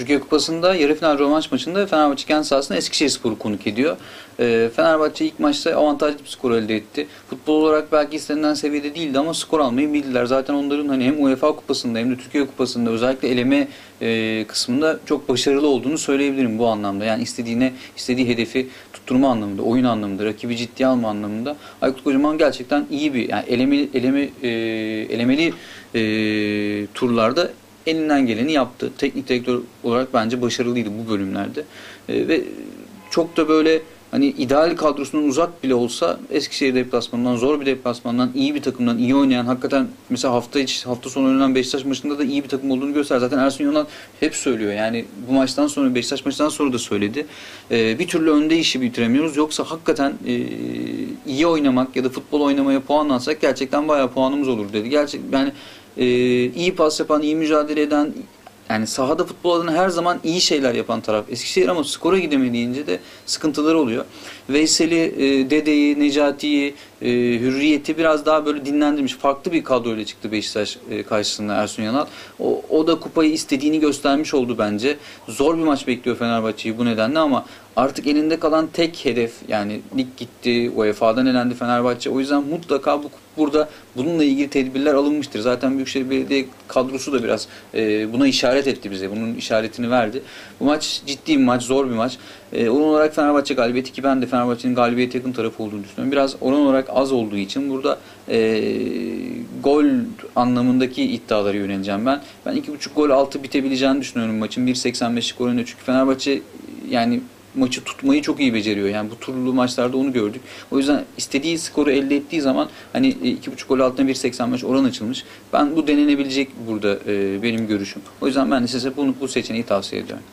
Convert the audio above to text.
Türkiye Kupası'nda yarı final rövanş maçında Fenerbahçe kendi sahasında Eskişehirspor'u konuk ediyor. Ee, Fenerbahçe ilk maçta avantajlı bir skor elde etti. Futbol olarak belki istenilen seviyede değildi ama skor almayı bildiler. Zaten onların hani hem UEFA Kupası'nda hem de Türkiye Kupası'nda özellikle eleme e, kısmında çok başarılı olduğunu söyleyebilirim bu anlamda. Yani istediğine, istediği hedefi tutturma anlamında, oyun anlamında, rakibi ciddiye alma anlamında Aykut Kocaman gerçekten iyi bir yani elemeli eleme e, elemeli e, turlarda elinden geleni yaptı. Teknik direktör olarak bence başarılıydı bu bölümlerde. E, ve çok da böyle hani ideal kadrosundan uzak bile olsa Eskişehir deplasmanından, zor bir deplasmandan, iyi bir takımdan, iyi oynayan, hakikaten mesela hafta içi, hafta sonu oynanan Beşiktaş maçında da iyi bir takım olduğunu göster. Zaten Ersun Yanal hep söylüyor. Yani bu maçtan sonra, Beşiktaş maçından sonra da söyledi. Ee, bir türlü önde işi bitiremiyoruz. Yoksa hakikaten e, iyi oynamak ya da futbol oynamaya puanlansak gerçekten bayağı puanımız olur dedi. Gerçek yani e, iyi pas yapan, iyi mücadele eden, yani sahada futbol adına her zaman iyi şeyler yapan taraf Eskişehir ama skora gidemediğince de sıkıntıları oluyor. Veysel'i, e, Dede'yi, Necati'yi, e, Hürriyet'i biraz daha böyle dinlendirmiş. Farklı bir kadroyla çıktı Beşiktaş e, karşısında Ersun Yanal. O, o da kupayı istediğini göstermiş oldu bence. Zor bir maç bekliyor Fenerbahçe'yi bu nedenle ama artık elinde kalan tek hedef yani lig gitti, UEFA'dan elendi Fenerbahçe. O yüzden mutlaka bu burada bununla ilgili tedbirler alınmıştır. Zaten Büyükşehir Belediye kadrosu da biraz e, buna işaret etti bize. Bunun işaretini verdi. Bu maç ciddi bir maç, zor bir maç. E, oran olarak Fenerbahçe galibiyeti ki ben de Fenerbahçe'nin galibiyet yakın tarafı olduğunu düşünüyorum. Biraz oran olarak az olduğu için burada e, gol anlamındaki iddiaları yöneleceğim ben. Ben 2.5 gol altı bitebileceğini düşünüyorum maçın. 1.85'lik oranı çünkü Fenerbahçe yani maçı tutmayı çok iyi beceriyor. Yani bu turlu maçlarda onu gördük. O yüzden istediği skoru elde ettiği zaman hani 2.5 gol altına 1.85 oran açılmış. Ben bu denenebilecek burada e, benim görüşüm. O yüzden ben de size bunu, bu seçeneği tavsiye ediyorum.